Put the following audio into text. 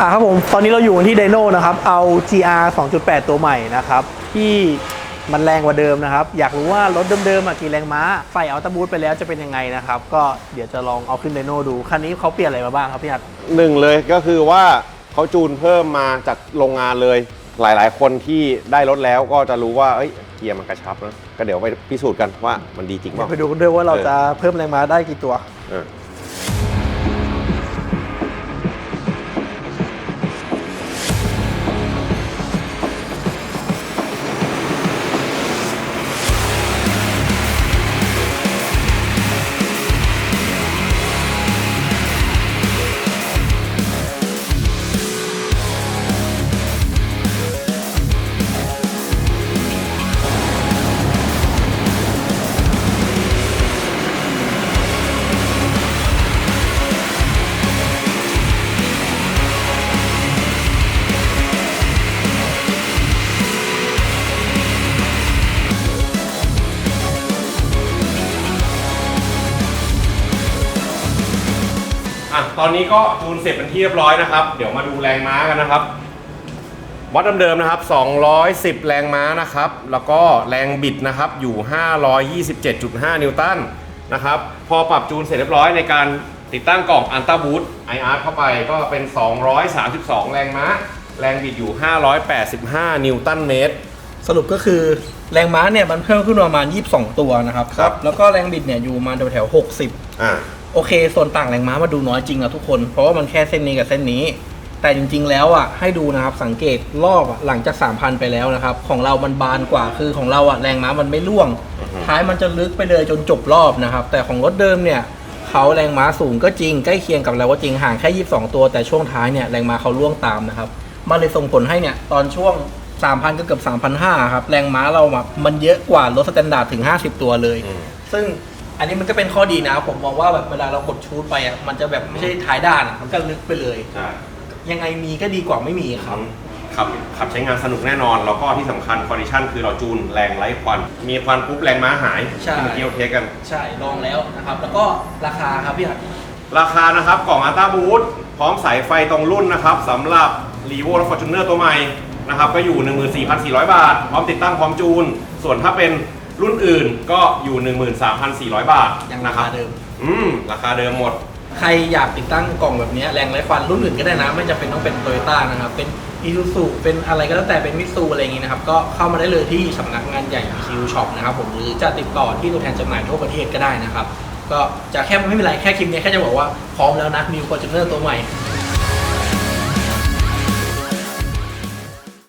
อ่าครับผม ตอนนี้เราอยู่กันที่ไดโนนะครับ เอา GR 2.8 ตัวใหม่นะครับ ที่มันแรงกว่าเดิมนะครับ อยากรู้ว่ารถเดิมๆอะกี่แรงม้า ใส่อัลตบูทไปแล้วจะเป็นยังไงนะครับ ก็เดี๋ยวจะลองเอาขึ้นไดโนดู คันนี้เขาเปลี่ยนอะไรมาบ้างครับพี่อัด หนึ่งเลยก็คือว่าเขาจูนเพิ่มมาจากโรงงานเลย หลายๆ คนที่ได้รถแล้วก็จะรู้ว่าเอ้ยเกียร์มันกระชับนะก็เดี๋ยวไปพิสูจน์กันว่ามันดีจริงเปเดี๋ยล่าวไปดูกันด้วยว่าเราจะเพิ่มแรงม้าได้กี่ตัว เออ อะตอนนี้ก็จูนเสร็จเป็นที่เรียบร้อยนะครับ เดี๋ยวมาดูแรงม้ากันนะครับ วัดเดิมๆนะครับ 210 แรงม้านะครับ แล้วก็แรงบิดนะครับ อยู่ 527.5 นิวตันนะครับ พอปรับจูนเสร็จเรียบร้อยในการติดตั้งกล่องอันต้าบูทไออาร์เข้าไปก็เป็น 232 แรงม้า แรงบิดอยู่ 585 นิวตันเมตร สรุปก็คือแรงม้าเนี่ยมันเพิ่มขึ้นมาประมาณ 22 ตัวนะครับ ครับ แล้วก็แรงบิดเนี่ยอยู่ประมาณแถวๆ60 อ่า โอเคส่วนต่างแรงม้ามาดูน้อยจริงอะทุกคน เพราะว่ามันแค่เส้นนี้กับเส้นนี้ แต่จริง ๆ แล้วอะให้ดูนะครับสังเกตรอบอะหลังจาก3,000 ไปแล้วนะครับ ของเรามันบานกว่าคือของเราอะแรงม้ามันไม่ร่วงอือฮึท้ายมันจะลึกไปเลยจนจบรอบนะครับ แต่ของรถเดิมเนี่ยเขาแรงม้าสูงก็จริงใกล้เคียงกับเราก็จริงห่างแค่ 22 ตัว แต่ช่วงท้ายเนี่ยแรงม้าเขาล่วงตามนะครับมันเลยส่งผลให้เนี่ยตอนช่วง 3,000 ก็เกือบ3,500 ครับ แรงม้าเราแบบมันเยอะกว่ารถสแตนดาร์ดถึง 50 ตัวเลยอืมซึ่ง อันนี้มันก็เป็นข้อดีนะ ผมมองว่าแบบเวลาเรากดชูดไปอะมันจะแบบไม่ใช่ท้ายด้านอะมันก็ลึกไปเลย ใช่ยังไงมีก็ดีกว่าไม่มีครับ ขับขับใช้งานสนุกแน่นอน แล้วก็ที่สำคัญคอนดิชันคือเราจูนแรงไร้ควัน มีควันปุ๊บแรงม้าหายใช่ ที่เมื่อกี้เราเทสกัน ใช่ลองแล้วนะครับ แล้วก็ราคาครับพี่อัดราคานะครับกล่องอัลต้าบูทพร้อมสายไฟตรงรุ่นนะครับสำหรับ r e v o และ Fortuner ตัวใหม่นะครับก็อยู่ 14,400 บาท พร้อมติดตั้งพร้อมจูน ส่วนถ้าเป็น รุ่นอื่นก็อยู่ 13,400 บาทยังรานะครัคาบเดิม อืมราคาเดิมหมด ใครอยากติดตั้งกล่องแบบเนี้ยแรงไร้ควันรุ่นอื่นก็ได้นะ ไม่จำเป็นต้องเป็นโตโยต้านะครับ เป็นอีซูซูเป็นอะไรก็แล้วแต่เป็นมิตซูอะไรอย่างงี้นะครับ ก็เข้ามาได้เลยที่สำนักงานใหญ่คิวช็อปนะครับผมหรือจะติดต่อที่ตัวแทนจำหน่ายทั่วประเทศก็ได้นะครับ ก็จะแค่ไม่เป็นไรแค่คลิปเนี้ยแค่จะบอกว่าพร้อมแล้วนะมีฟอร์จูเนอร์ตัวใหม่